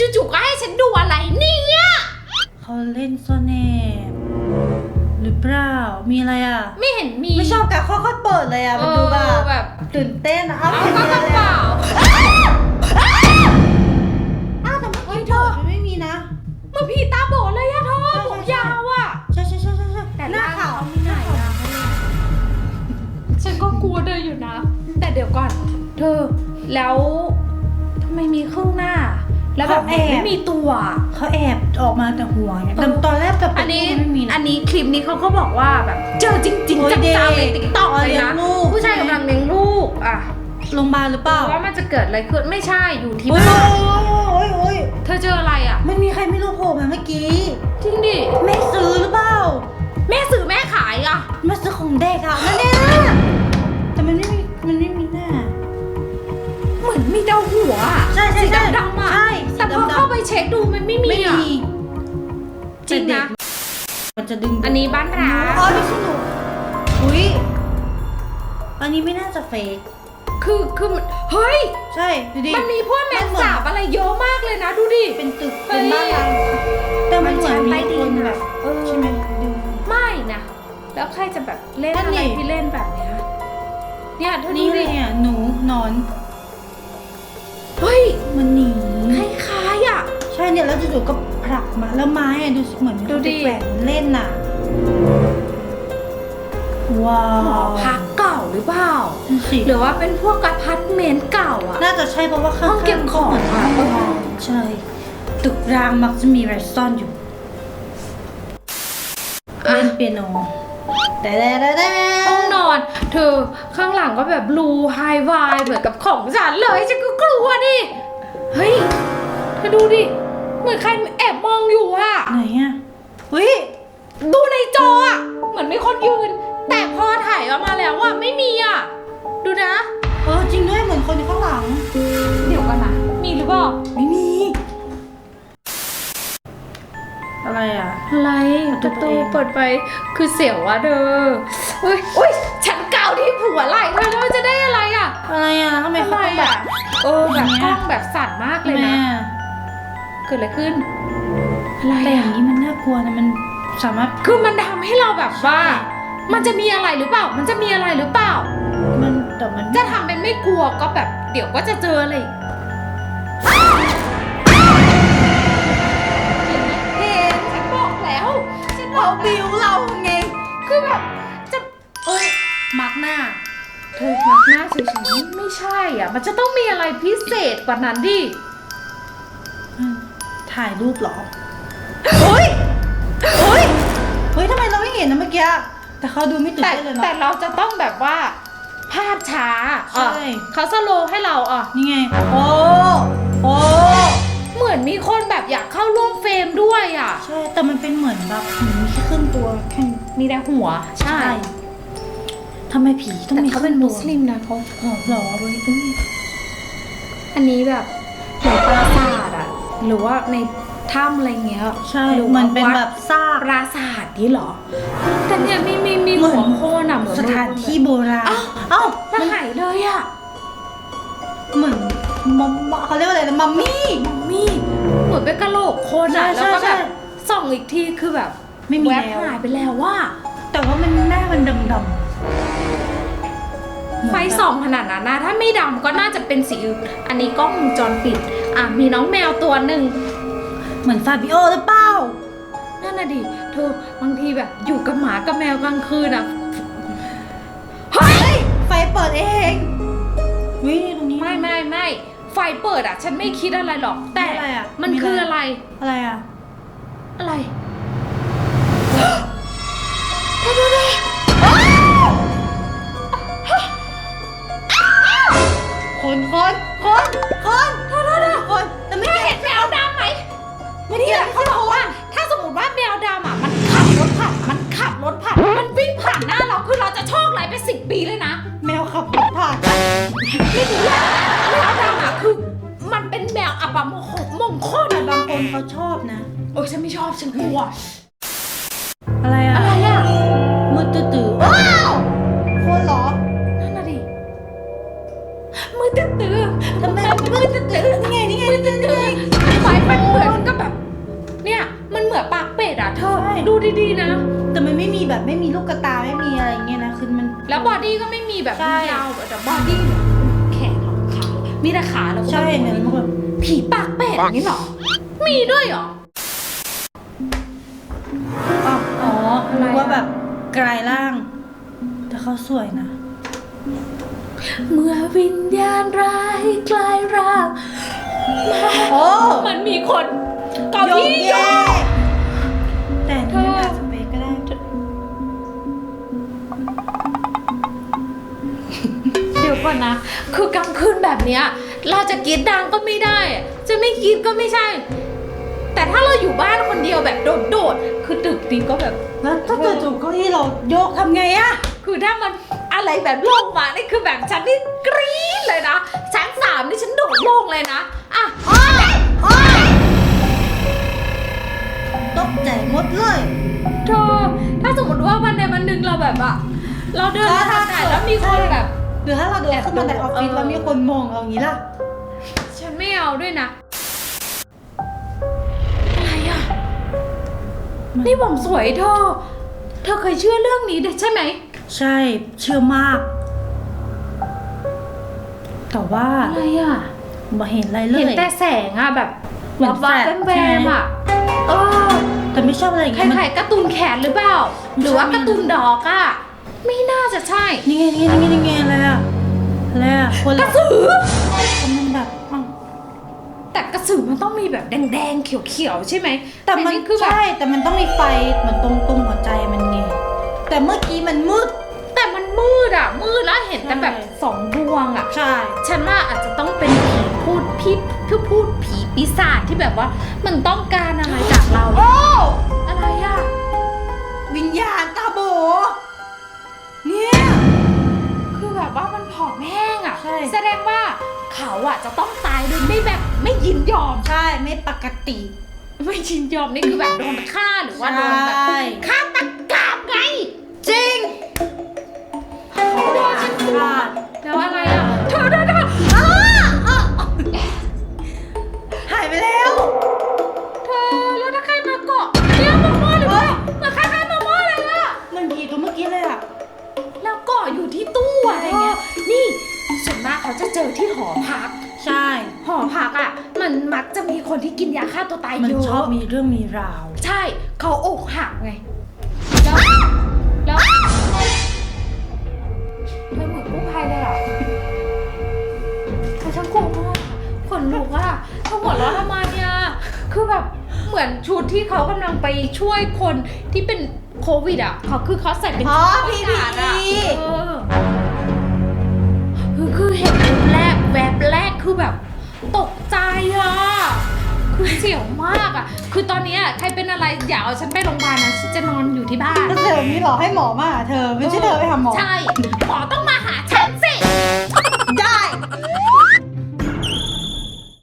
จู่ๆก็ให้ฉันดูอะไรเนี่ย เขาเล่นซ่อนแอบหรือเปล่า มีอะไรอะ ไม่เห็นมีไม่ชอบการค่อยๆเปิดเลยอะ มันดูเอแบอบแบบ ตื่นเต้นอะอ้าวเอาไม่ก็มีกอะระไรเป๋า แล้วแบบไม่มีตัว เขาแอบออกมาแต่หัวไงแต่ตอนแรกแต่อันนี้ไม่มีนะ อันนี้คลิปนี้เขาก็บอกว่าแบบเจอจริงโอ้ๆยจังๆในเด็กติ๊กต็อกเลยเลี้ยนะงลูก ผู้ชายกำลังเลี้ยงลูกอะโรงพยาบาลหรือเปล่าว่ามันจะเกิดอะไรขึ้นไม่ใช่อยู่ที่โอ้ยบ้านโอ้ยโอ้ยโอ้ยเธอเจออะไรอะ มันมีใครไม่รู้โผล่มาเมื่อกี้จริงดิแม่ซื้อหรือเปล่าแม่ซื้อแม่ขายอะแม่ซื้อของเด็กอะนั่นเนี่ยแต่มันไม่มีมันไม่มีหน้า เหมือนมีเดาหัวอะใช่ใช่สีใช่ ดำ ไม่มีไม่อะมี จริงนะ มันจะดึงอันนี้บ้านร้าอ๋อนไม่ใช่หนูอุ้ยอันนี้ไม่น่าจะเฟกคือคือมันเฮ้ย ใช่ดูดิมันมีพวกแมมังนเหมือนสาบอะไรเยอะมากเลยนะดูดิ เป็นตึกเฮ้เป็นยบ้านเราแต่มันเหมือนมันมีใช้ใต้ดิคนนอะแบบเออใช่ไหมดูไม่นะ แล้วใครจะแบบเล่นนั่นอะไรดิที่เล่นแบบเนี้ยเนี่ยเธอดูนี่เลดิยอะหนูนอน เฮ้ยมันหนี เนี่ยแล้วจู่ๆก็ผลักมาแล้วไม้อะดูสิเหมือนมีคดูนดิ ไปแกว่งเล่นน่ะ ว้าหอวพักเก่าหรือเปล่า นั่นสิหรือว่าเป็นพวกอพาร์ตเมนต์เก่าอะน่าจะใช่เพราะว่าข้างห้องเก็บของเหมือนอะห้องนอนใช่ตึกรางมักจะมีอะไรซ่อนอยู่อะเล่นเปียโนแต่แต่แต่แต่ห้องนอน เธอข้างหลังก็แบบบลูไฮไวเหมือนกับของฉันเลยฉันก็กลัวดิ เฮ้ย เธอดูดิเห มือนใครแอบมองอยู่อะไหนอะอุ้ยดูในจออะเหมือนมีคนยืน แต่พอถ่ายออกมาแล้วอะไม่มีอะดูนะ เออจริงด้วยเหมือนคนอยู่ข้างหลัง เดี๋ยวกันนะมีหรือเปล่าไม่มี อะไรอะ อะไรประตูประตูเองเปิดไปคือเสียวอะเธอเฮ้ยอุ้ยฉันเกาที่ผัวไหล่เธอแล้วมันจะได้อะไรอะอะไรอะทำไมเขาต้องแบบ เออแบบอย่างเงี้กยล้องแบบสั่นมากเลยแม่นะ เกิดอะไรขึ้น อะไรแต่อย่าอะงนี้มันน่ากลัวนะมันสามารถคือมันทำให้เราแบบว่าใช่มันจะมีอะไรหรือเปล่า มันจะมีอะไรหรือเปล่า มันแต่มันจะทำเป็นไม่กลัวก็แบบเดี๋ยวก็จะเจออะไรอีกเห็นฉันบอกแล้ว ฉันบเราอกบิวเราไงคือแบบจะเอ้ยมาร์กหน้า เธอมักหน้าเฉยๆไม่ใช่อะ มันจะต้องมีอะไรพิเศษกว่านั้นดิอืม ถ่ายรูปเหรอเฮ้ยเฮ้ยเฮ้ยทำไมเราไม่เห็นนะเมื่อกี้ แต่เขาดูไม่ตื่นแต่เต้นเลยแต่เนาะ เราจะต้องแบบว่า ภาพช้าอะใช่เขาสโลว์ให้เราอะ นี่ไง โอ้โอ้เหมือนมีคนแบบอยากเข้าร่วมเฟรมด้วยอะ ใช่ แต่มันเป็นเหมือนแบบเหมือนมีแค่ครึ่งตัวแค่มีแต่หัวใช่ทำไมผีต้องแต่มีเขาเป็นมุสลิมนะเขาหอหรอเว้ยอุ้ยอันนี้แบบเหมือนปราสาทอะ หรือว่าในถ้ำอะไรเงี้ยใช่หรือเหมืว่าอนเป็นแบบซากปราสาทนี่เหรอ แต่เนี่ยมีมีมีเหมืหัอนวโคนอะเหมือนสถานที่โบราณอ้าวเอ้าแล้วหายเลยอะเหมือนมัมเขาเรียกว่าอะไรนะมัมมี่มีเหมือนเป็นกะโหลกคนอะใช่แล้วก็ใช่แบบส่องอีกทีคือแบบไม่มีแวบแล้วหายไปแล้วว่า แต่ว่ามันหน้ามันดำดำ ไฟส่องขนาดนั้นนะถ้าไม่ดำก็น่าจะเป็นสีอื่นอันนี้กล้องวงจรปิด อะมีน้องแมวตัวหนึ่งเหมือนฟาบิโอหรือเปล่า นั่นน่ะดิเธอบางทีแบบอยู่กับหมากับแมวกลางคืนอะเฮ้ยไฟเปิดเองวิตรงนี้ ไม่ไม่ไม่ไฟเปิดอะ ฉันไม่คิดอะไรหรอก แต่ไม่อะไรอะมันมีอะไรคืออะไร อะไรอะ อะไร คนคนคนคนคนคนแต่ไม่เห็นแมวดำไหมนี่แหละเขาบอกว่า ถ้าสมมติว่าแมวดำอะมันขับรถผ่านมันขับรถผ่านมันวิ่งผ่านหน้าเราคือเราจะโชคร้ายไปสิบปีเลยนะ แมวขับรถผ่านไม่รู้แหละแมวดำอะคือ มันเป็นแมวอัปมงคลมงคลแต่บางคนเขาชอบนะ โอ้ยฉันไม่ชอบฉันกลัว อะไรอะอะไรอะมืดตื้อ มือตื้อตื้ทำไมมือตื้อตื้อนี่ไงนี่ไงตื้อตื้อยฟมันเหมือนกับแบบ เนี่ย มันเหมือนปากเป็ดอะเธอดูดีๆนะ แต่มันไม่มีแบบไม่มีลูกตาไม่มีอะไรเงี้ยนะคือมัน แล้วบอดี้ก็ไม่มีแบบใช่ ยาวแต่บอดี้แขนหรอขามีแต่ขาแล้วก็ใช่เนี่ยมันแบผีปากเป็ดนี่หรอ มีด้วยหรอ อ๋อรู้ว่าแบบกลายร่าง แต่เขาสวยนะ เมื่อวิญญาณร้ายกลายร่างโอ้มันมีคนเกาที่โยกแต่อันนี่มันอาจสเปคก็ได้เดี๋ยวก่อนนะ คือกลางคืนแบบเนี้ย เราจะกรีดดังก็ไม่ได้ จะไม่กรีดก็ไม่ใช่ แต่ถ้าเราอยู่บ้านคนเดียวแบบโดดๆ คือตึกนี้ก็แบบ แล้วถ้าเกิดจู่ๆเก้าอี้เราโยกทำไงอะ คือถ้ามัน อะไรแบบโลงมานี่คือแบบฉันนี่กรี๊ดเลยนะชั้นสามนี่ฉันโดดโลงเลยนะอะตกใจหมดเลยเธอถ้าสมมติว่าวันใดวันหนึ่งเราแบบอะเราเดินมาทางไหนแล้วมีคนแบบ หรือถ้าเราเดินขึ้นมาในออฟฟิศเออแล้วมีคนมองเราอย่างนี้ล่ะ ฉันไม่เอาด้วยนะ อะไรอะนี่ผมสวยเธอ เธอเคยเชื่อเรื่องนี้ใช่ไหม ใช่เชื่อมาก แต่ว่าอะไรอะบ่เห็นอะไรเลเห็นยแต่แสงอะแบบเหมือนวับแฟลชๆแวมๆอะเออแต่ไม่ชอบอะไรอย่างคเงี้ยมัน ล้ายๆการ์ตูนแขนหรือเปล่า หรือว่าการ์ตูนดอกอะไม่น่าจะใช่นี่ไงนี่ไงนี่ไงนี่ไงอะไรอะอะไรอะคนกละระสือ มันแบบอ้าวแต่กระสือมันต้องมีแบบแดงๆ เขียวๆ ใช่ไหมแต่มันนี่คือแบบใช่แต่มันต้องมีไฟเหมือนตรงตรงหัวใจมันไง แต่เมื่อกี้มันมืด แต่มันมืดอะมืดแล้วเห็นแต่แบบใช่สองดวงอะใช่ ฉันว่าอาจจะต้องเป็นผีพูดพี่พี่พูดผีปีศาจที่แบบว่า มันต้องการอะไรจากเรา โอ้อะไรอะวิญญาณตาโบ เนี่ย คือแบบว่ามันผอมแห้งอะใช่ แสดงว่าเขาอะจะต้องตายโดยไม่แบบไม่ยินยอม ใช่ ไม่ปกติ ไม่ยินยอมนี่คือแบบโดนฆ่าหรือว่าโดนแบบใช่ฆา ดนฉันกลัวแล้วอะไรอะเธอเธอเธออ้าอ้าหายไปแล้ว เธอแล้วถ้าใครมาเกาะเรียกมาม่อหรือว่าเหมือนใครใครมาม่อเลยอะมันผีตัวเมื่อกี้เลยอะแล้วเกาะอยู่ที่ตู้อะไรเงี้ย นี่ส่วนมากเขาจะเจอที่หอพัก ใช่ หอพักอะ มันมักจะมีคนที่กินยาฆ่าตัวตายมันเยอะชอบมีเรื่องมีราว ใช่ เขาอกหักไง ธอเหมือนกู้ภัยเลยอะเขาช่างกลัวมากขนลุกอะเธอหัวเราะทำไมอะคือแบบเหมือนชุดที่เขากำลังไปช่วยคนที่เป็นโควิดอะเขาคือเขาใส่เป็นอ๋อชุดประกาศอะ PPE เออคือคือเห็นแวบแรกแวบแรกคือแบบ ตกใจอะ คือเสียวมากอะ คือตอนเนี้ยใครเป็นอะไรอย่าเอาฉันไปโรงพยาบาลนะฉันจะนอนอยู่ที่บ้าน ก็เธอมีหรอให้หมอมาหาเธอไม่ใช่เธอไปหาหมอ ใช่ หมอต้อง